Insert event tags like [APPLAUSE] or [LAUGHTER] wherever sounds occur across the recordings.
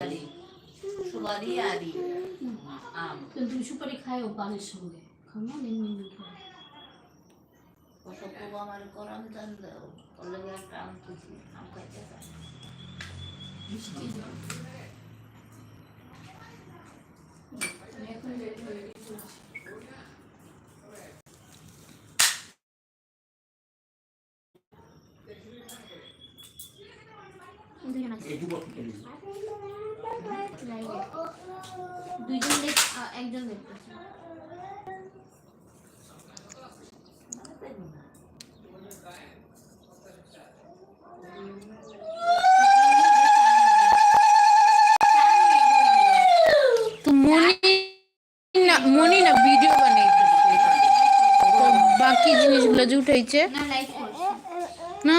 আরি সুপারি আরি আম কিন্তু সুপারি খায় ও পানের সঙ্গে খাও এমনি খাও আমার করাম জান দাও ওর একটা আম খুঁজি আম খাইতে এখন বের হয়ে গেছি। একটু বসে দুইজন দেখ একজন দেখতেছে তো মনি না ভিডিও বানাইতেছে। বাকি জিনিসগুলো যে উঠাইছে। না?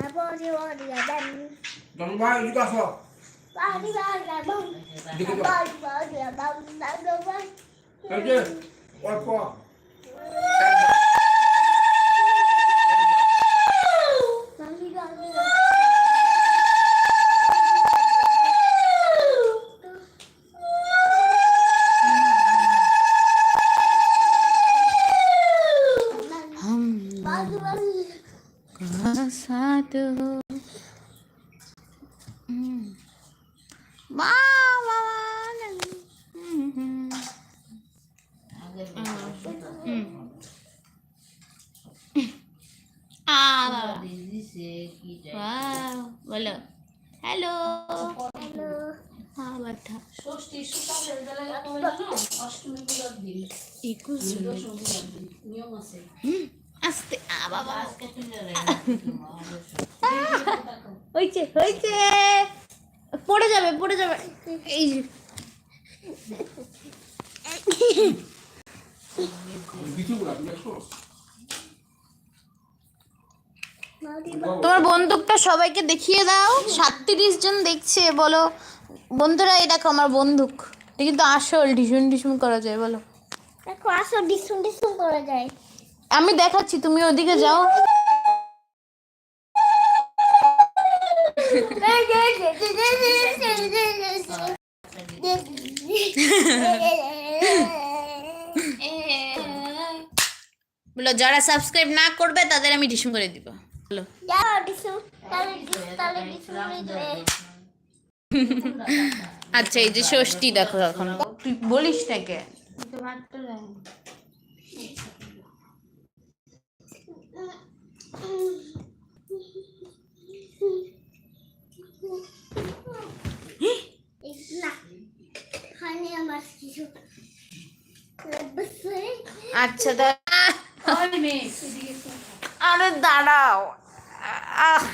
না কি বাবা না যা লাগ করে তাই না থাক তুমি বল। চলো ভাই এদিকে আসো দিকে যাও এই যে তো বলো হ্যালো হ্যালো হ্যাঁ বাটা ষষ্ঠী অষ্টমী পূজার দিন। একুশ নিয়ম আছে। আস্তে আ বাবা [LAUGHS] হইছে হইছে। পড়ে যাবে পড়ে যাবে। এই যে। তোমার বন্দুকটা সবাইকে দেখিয়ে দাও। সাতত্রিশ জন দেখছে বলো। বন্ধুরা এই দেখো আমার বন্দুক। এটা কিন্তু আসল ঢিসুন ঢিসুন করা যায় বলো। দেখো আসো ডিসুন ডিসুন করা যায়। আমি দেখাচ্ছি তুমি ওদিকে যাও। বলো যারা সাবস্ক্রাইব না করবে তাদের আমি ঢিসুন করে দিব। বলো। আচ্ছা এই যে ষষ্ঠী দেখো এখন। তুই বলিস না কে তো ভাতটা দেয় না খানি আমার কিছু বসে আচ্ছা দা। ওই মেয়ে এদিকে এসো। আরে দাঁড়াও। আহ।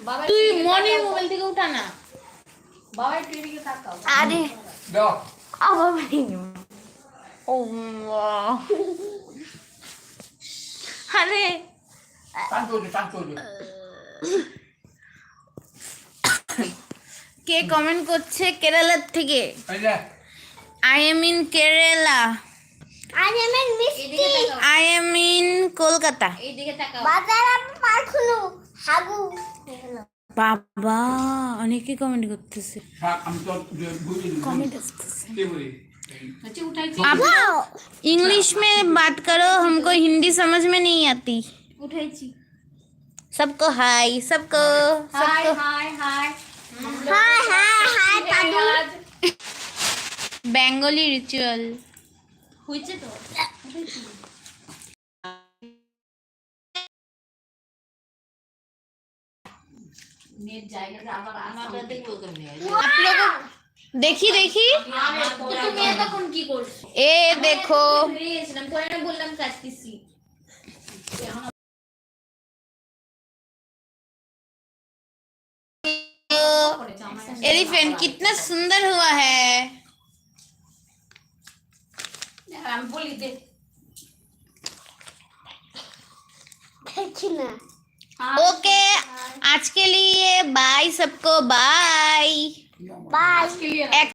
বাবা তুই মনির মোবাইল থেকে উঠা না। বাবা একটু এদিকে তাকাও আরে। আবার ও আরে। [COUGHS] কে কমেন্ট করছে কেরালার থেকে এই যে আই এম ইন কেরালা আজ আমার মিষ্টি আই এম ইন কলকাতা এইদিকে তাকাও বাজার আমি পারখুনু হাগু বাবা অনেকে কমেন্ট করতেছে থাক, আমি তো বুঝি কমেন্ট আসতেছে কে বলি হচ্ছে উঠাইছি आप इंग्लिश में बात करो हमको हिंदी समझ में नहीं आती উঠাইছি सबको हाय सबको হাই सबको hi hi hi hi hi পাদু Bengali ritual হয়েছে তো উঠাইছি। নেট জায়গাটা আবার আমারটা দেখবো কেমনে आप लोगों देखी देखी তো তুমি এতক্ষণ কি করছো ए देखो বেরিয়েছিলাম পরে না বললাম কাটতেছি एलिफेंट कितना सुंदर हुआ है। ओके आज के लिए बाय सबको बाय। बाय।